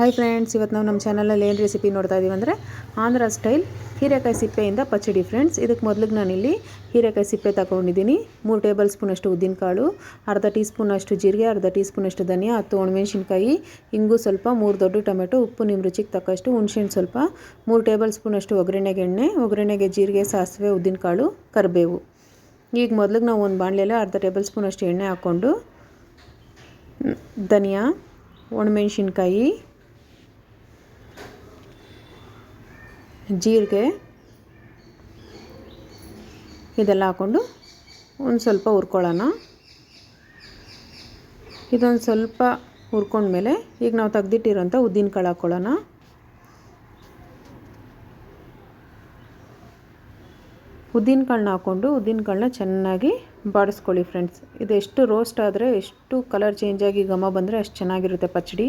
Hi friends ಇವತ್ತು ನಾವು ನಮ್ಮ ಚಾನಲಲ್ಲಿ ಏನು ರೆಸಿಪಿ ನೋಡ್ತಾ ಇದ್ದೀವಿ ಅಂದರೆ ಆಂಧ್ರ ಸ್ಟೈಲ್ ಹೀರೆಕಾಯಿ ಸಿಪ್ಪೆಯಿಂದ ಪಚ್ಚಡಿ ಫ್ರೆಂಡ್ಸ್ ಇದಕ್ಕೆ ಮೊದಲಿಗೆ ನಾನಿಲ್ಲಿ ಹೀರೆಕಾಯಿ ಸಿಪ್ಪೆ ತಗೊಂಡಿದ್ದೀನಿ. ಮೂರು ಟೇಬಲ್ ಸ್ಪೂನಷ್ಟು ಉದ್ದಿನಕಾಳು, ಅರ್ಧ ಟೀ ಸ್ಪೂನಷ್ಟು ಜೀರಿಗೆ, ಅರ್ಧ ಟೀ ಸ್ಪೂನಷ್ಟು ಧನಿಯಾ, ಹತ್ತು ಒಣಮೆಣ್ಸಿನ್ಕಾಯಿ, ಇಂಗು ಸ್ವಲ್ಪ, ಮೂರು ದೊಡ್ಡ ಟೊಮೆಟೊ, ಉಪ್ಪು ನಿಮ್ಮ ರುಚಿಗೆ ತಕ್ಕಷ್ಟು, ಹುಣ್ಸೆಹಣ್ಣು ಸ್ವಲ್ಪ, ಮೂರು ಟೇಬಲ್ ಸ್ಪೂನಷ್ಟು ಒಗ್ಗರಣೆಗೆ ಎಣ್ಣೆ, ಒಗ್ಗರಣೆಗೆ ಜೀರಿಗೆ, ಸಾಸಿವೆ, ಉದ್ದಿನಕಾಳು, ಕರಿಬೇವು. ಈಗ ಮೊದಲಿಗೆ ನಾವು ಒಂದು ಬಾಣಲೆಲ್ಲ ಅರ್ಧ ಟೇಬಲ್ ಸ್ಪೂನಷ್ಟು ಎಣ್ಣೆ ಹಾಕ್ಕೊಂಡು ಧನಿಯಾ, ಒಣಮೆಣ್ಸಿನ್ಕಾಯಿ ಜೀರಿಗೆ ಇದೆಲ್ಲ ಹಾಕ್ಕೊಂಡು ಒಂದು ಸ್ವಲ್ಪ ಹುರ್ಕೊಳ್ಳೋಣ. ಇದೊಂದು ಸ್ವಲ್ಪ ಹುರ್ಕೊಂಡ್ಮೇಲೆ ಈಗ ನಾವು ತೆಗ್ದಿಟ್ಟಿರೋಂಥ ಉದ್ದಿನ ಕಾಳು ಹಾಕ್ಕೊಳ್ಳೋಣ. ಉದ್ದಿನ ಕಾಳನ್ನ ಹಾಕ್ಕೊಂಡು ಉದ್ದಿನ ಕಾಳನ್ನ ಚೆನ್ನಾಗಿ ಬಾಡಿಸ್ಕೊಳ್ಳಿ ಫ್ರೆಂಡ್ಸ್ ಇದು ಎಷ್ಟು ರೋಸ್ಟ್ ಆದರೆ ಎಷ್ಟು ಕಲರ್ ಚೇಂಜಾಗಿ ಘಮ ಬಂದರೆ ಅಷ್ಟು ಚೆನ್ನಾಗಿರುತ್ತೆ ಪಚ್ಚಡಿ.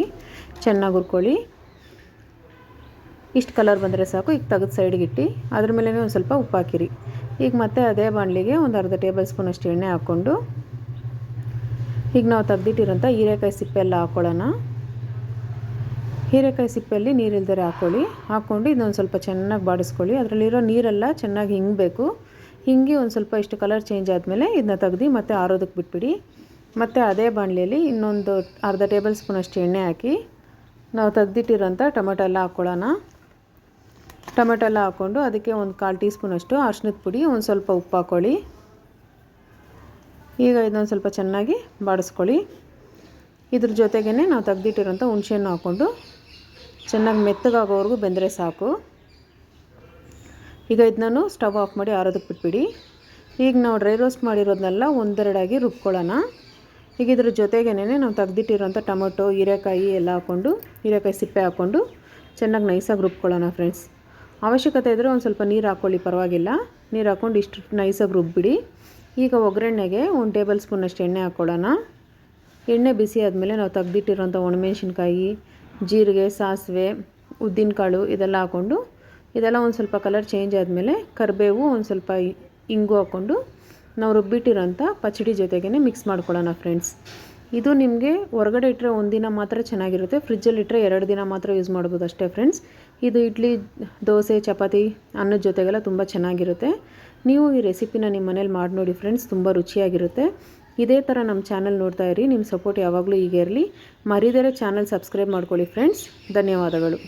ಚೆನ್ನಾಗಿ ಹುರ್ಕೊಳ್ಳಿ. ಇಷ್ಟು ಕಲರ್ ಬಂದರೆ ಸಾಕು, ಈಗ ತೆಗೆದು ಸೈಡ್ಗೆ ಇಟ್ಟು, ಅದ್ರ ಮೇಲೆ ಒಂದು ಸ್ವಲ್ಪ ಉಪ್ಪು ಹಾಕಿರಿ. ಈಗ ಮತ್ತೆ ಅದೇ ಬಾಣಲಿಗೆ ಒಂದು ಅರ್ಧ ಟೇಬಲ್ ಸ್ಪೂನ್ ಅಷ್ಟು ಎಣ್ಣೆ ಹಾಕ್ಕೊಂಡು, ಈಗ ನಾವು ತೆಗ್ದಿಟ್ಟಿರೋಂಥ ಹೀರೆಕಾಯಿ ಸಿಪ್ಪೆ ಎಲ್ಲ ಹಾಕ್ಕೊಳ್ಳೋಣ ಹೀರೆಕಾಯಿ ಸಿಪ್ಪೆಯಲ್ಲಿ ನೀರಿಲ್ದರೆ ಹಾಕ್ಕೊಳ್ಳಿ ಹಾಕ್ಕೊಂಡು ಇದೊಂದು ಸ್ವಲ್ಪ ಚೆನ್ನಾಗಿ ಬಾಡಿಸ್ಕೊಳ್ಳಿ. ಅದರಲ್ಲಿರೋ ನೀರೆಲ್ಲ ಚೆನ್ನಾಗಿ ಹಿಂಗಬೇಕು. ಹಿಂಗಿ ಒಂದು ಸ್ವಲ್ಪ ಇಷ್ಟು ಕಲರ್ ಚೇಂಜ್ ಆದಮೇಲೆ ಇದನ್ನ ತೆಗ್ದು ಮತ್ತೆ ಆರೋದಕ್ಕೆ ಬಿಟ್ಬಿಡಿ. ಮತ್ತು ಅದೇ ಬಾಣಲಿಯಲ್ಲಿ ಇನ್ನೊಂದು ಅರ್ಧ ಟೇಬಲ್ ಸ್ಪೂನಷ್ಟು ಎಣ್ಣೆ ಹಾಕಿ, ನಾವು ತೆಗ್ದಿಟ್ಟಿರೋಂಥ ಟೊಮೆಟೊ ಎಲ್ಲ ಹಾಕ್ಕೊಳ್ಳೋಣ ಟೊಮೆಟೊ ಎಲ್ಲ ಹಾಕ್ಕೊಂಡು ಅದಕ್ಕೆ ಒಂದು ಕಾಲು ಟೀ ಸ್ಪೂನಷ್ಟು ಅರ್ಶಿನದ ಪುಡಿ, ಒಂದು ಸ್ವಲ್ಪ ಉಪ್ಪು ಹಾಕ್ಕೊಳ್ಳಿ ಈಗ ಇದೊಂದು ಸ್ವಲ್ಪ ಚೆನ್ನಾಗಿ ಬಾಡಿಸ್ಕೊಳ್ಳಿ. ಇದ್ರ ಜೊತೆಗೇ ನಾವು ತೆಗ್ದಿಟ್ಟಿರೋಂಥ ಹುಣಸೆಹಣ್ಣು ಹಾಕ್ಕೊಂಡು ಚೆನ್ನಾಗಿ ಮೆತ್ತಗಾಗೋವರೆಗೂ ಬೆಂದರೆ ಸಾಕು. ಈಗ ಇದನ್ನು ಸ್ಟವ್ ಆಫ್ ಮಾಡಿ ಆರೋದಕ್ಕೆ ಬಿಟ್ಬಿಡಿ. ಈಗ ನಾವು ಡ್ರೈ ರೋಸ್ಟ್ ಮಾಡಿರೋದನ್ನೆಲ್ಲ ಒಂದೆರಡಾಗಿ ರುಬ್ಕೊಳ್ಳೋಣ. ಈಗ ಇದ್ರ ಜೊತೆಗೇನೆ ನಾವು ತೆಗ್ದಿಟ್ಟಿರೋಂಥ ಟೊಮೊಟೊ, ಹೀರೆಕಾಯಿ ಎಲ್ಲ ಹಾಕ್ಕೊಂಡು, ಹೀರೆಕಾಯಿ ಸಿಪ್ಪೆ ಹಾಕ್ಕೊಂಡು ಚೆನ್ನಾಗಿ ನೈಸಾಗಿ ರುಬ್ಕೊಳ್ಳೋಣ ಫ್ರೆಂಡ್ಸ್ ಅವಶ್ಯಕತೆ ಇದ್ದರೆ ಒಂದು ಸ್ವಲ್ಪ ನೀರು ಹಾಕ್ಕೊಳ್ಳಿ, ಪರವಾಗಿಲ್ಲ. ನೀರು ಹಾಕ್ಕೊಂಡು ಇಷ್ಟು ನೈಸಾಗಿ ರುಬ್ಬಿಡಿ. ಈಗ ಒಗ್ಗರಣೆಗೆ ಒಂದು ಟೇಬಲ್ ಸ್ಪೂನಷ್ಟು ಎಣ್ಣೆ ಹಾಕ್ಕೊಳ್ಳೋಣ. ಎಣ್ಣೆ ಬಿಸಿ ಆದಮೇಲೆ ನಾವು ತೆಗ್ದಿಟ್ಟಿರೋಂಥ ಒಣಮೆಣ್ಸಿನ್ಕಾಯಿ, ಜೀರಿಗೆ, ಸಾಸಿವೆ, ಉದ್ದಿನಕಾಳು ಇದೆಲ್ಲ ಹಾಕ್ಕೊಂಡು, ಇದೆಲ್ಲ ಒಂದು ಸ್ವಲ್ಪ ಕಲರ್ ಚೇಂಜ್ ಆದಮೇಲೆ ಕರಿಬೇವು ಒಂದು ಸ್ವಲ್ಪ ಇಂಗು ಹಾಕ್ಕೊಂಡು ನಾವು ರುಬ್ಬಿಟ್ಟಿರೋಂಥ ಪಚಡಿ ಜೊತೆಗೇ ಮಿಕ್ಸ್ ಮಾಡ್ಕೊಳ್ಳೋಣ ಫ್ರೆಂಡ್ಸ್ ಇದು ನಿಮಗೆ ಹೊರಗಡೆ ಇಟ್ಟರೆ ಒಂದಿನ ಮಾತ್ರ ಚೆನ್ನಾಗಿರುತ್ತೆ. ಫ್ರಿಜ್ಜಲ್ಲಿ ಇಟ್ಟರೆ ಎರಡು ದಿನ ಮಾತ್ರ ಯೂಸ್ ಮಾಡ್ಬೋದು ಅಷ್ಟೇ ಫ್ರೆಂಡ್ಸ್ ಇದು ಇಡ್ಲಿ, ದೋಸೆ, ಚಪಾತಿ, ಅನ್ನದ ಜೊತೆಗೆಲ್ಲ ತುಂಬ ಚೆನ್ನಾಗಿರುತ್ತೆ. ನೀವು ಈ ರೆಸಿಪಿನ ನಿಮ್ಮ ಮನೇಲಿ ಮಾಡಿ ನೋಡಿ ಫ್ರೆಂಡ್ಸ್ ತುಂಬ ರುಚಿಯಾಗಿರುತ್ತೆ. ಇದೇ ಥರ ನಮ್ಮ ಚಾನಲ್ ನೋಡ್ತಾ ಇರಿ ನಿಮ್ಮ ಸಪೋರ್ಟ್ ಯಾವಾಗಲೂ ಹೀಗೆ ಇರಲಿ. ಮರಿದರೆ ಚಾನಲ್ ಸಬ್ಸ್ಕ್ರೈಬ್ ಮಾಡ್ಕೊಳ್ಳಿ ಫ್ರೆಂಡ್ಸ್ ಧನ್ಯವಾದಗಳು.